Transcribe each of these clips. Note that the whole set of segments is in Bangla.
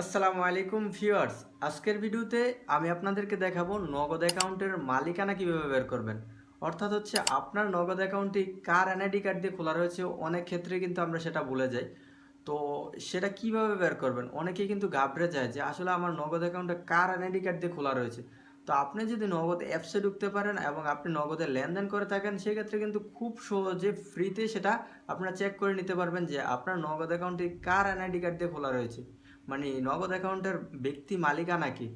আসসালামু আলাইকুম ভিউয়ার্স। আজকের ভিডিওতে আমি আপনাদেরকে দেখাবো নগদ অ্যাকাউন্টের মালিকানা কীভাবে বের করবেন। অর্থাৎ হচ্ছে আপনার নগদ অ্যাকাউন্টটি কার এনআইডি কার্ড দিয়ে খোলা রয়েছে, অনেক ক্ষেত্রে কিন্তু আমরা সেটা ভুলে যাই। তো সেটা কীভাবে বের করবেন? অনেকেই কিন্তু ঘাবড়ে যায় যে আসলে আমার নগদ অ্যাকাউন্টে কার এনআইডি কার্ড দিয়ে খোলা রয়েছে। তো আপনি যদি নগদ অ্যাপসে ঢুকতে পারেন এবং আপনি নগদে লেনদেন করে থাকেন, সেক্ষেত্রে কিন্তু খুব সহজে ফ্রিতে সেটা আপনারা চেক করে নিতে পারবেন যে আপনার নগদ অ্যাকাউন্টটি কার এনআইডি কার্ড দিয়ে খোলা রয়েছে। মানে নগদ অ্যাকাউন্টের ব্যক্তি মালিকানা কি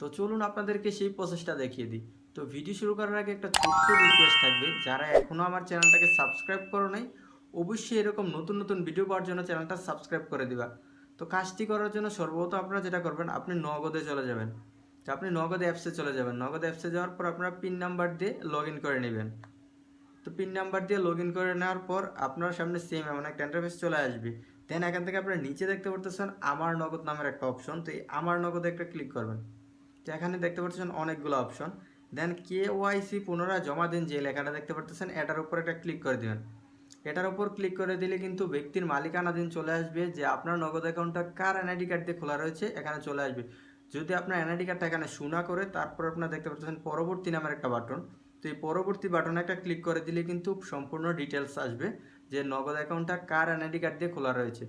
তো চলুন আপনাদেরকে সেই প্রসেসটা দেখিয়ে দিই। তো ভিডিও শুরু করার আগে একটা ছোট্ট রিকোয়েস্ট থাকবে, যারা এখনও আমার চ্যানেলটাকে সাবস্ক্রাইব করো নাই, অবশ্যই এরকম নতুন নতুন ভিডিও পাওয়ার জন্য চ্যানেলটা সাবস্ক্রাইব করে দিবা। তো কাজটি করার জন্য সর্বপ্রথম আপনারা যেটা করবেন, আপনি নগদে চলে যাবেন। তো আপনি নগদ অ্যাপসে চলে যাবেন। নগদ অ্যাপসে যাওয়ার পর আপনারা পিন নাম্বার দিয়ে লগ করে নেবেন। তো পিন নাম্বার দিয়ে লগ ইন করে নেওয়ার পর আপনার সামনে সেম এমন একটা ইন্টারফেস চলে আসবে। দেন এখান থেকে আপনারা নিচে দেখতে পারতেছেন আমার নগদ নামের একটা অপশন তো এই আমার নগদে একটা ক্লিক করবেন। তো এখানে দেখতে পাচ্ছেন অনেকগুলো অপশন দেন কে ওয়াইসি পুনরায় জমা দিন যে লেখাটা দেখতে পারতেছেন, এটার উপর একটা ক্লিক করে দেবেন। এটার উপর ক্লিক করে দিলে কিন্তু ব্যক্তির মালিকানাধীন চলে আসবে যে আপনার নগদ অ্যাকাউন্টটা কার এনআইডি কার্ড দিয়ে খোলা রয়েছে, এখানে চলে আসবে। যদি আপনার এনআইডি কার্ডটা এখানে শোনা করে, তারপর আপনার দেখতে পাচ্ছেন পরবর্তী নামের একটা বাটন তো এই পরবর্তী বাটনে একটা ক্লিক করে দিলে কিন্তু সম্পূর্ণ ডিটেলস আসবে যে নগদ অ্যাকাউন্টটা কার এনআইডি কার্ড দিয়ে খোলা রয়েছে।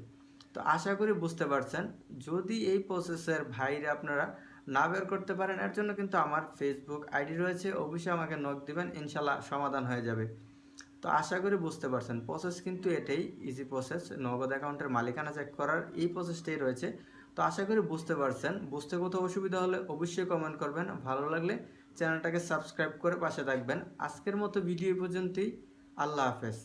তো আশা করি বুঝতে পারছেন, যদি এই প্রসেসের ভাইরে আপনারা না বের করতে পারেন, এর জন্য কিন্তু আমার ফেসবুক আইডি রয়েছে, অবশ্যই আমাকে নক দিবেন ইনশাল্লাহ সমাধান হয়ে যাবে। তো আশা করি বুঝতে পারছেন প্রসেস কিন্তু এটাই ইজি প্রসেস নগদ অ্যাকাউন্টের মালিকানা চেক করার এই প্রসেসটাই রয়েছে। তো আশা করি বুঝতে পারছেন, বুঝতে কোথাও অসুবিধা হলে অবশ্যই কমেন্ট করবেন, ভালো লাগলে চ্যানেলটাকে সাবস্ক্রাইব করে পাশে থাকবেন। আজকের মতো ভিডিও পর্যন্তই। আল্লাহ হাফেজ।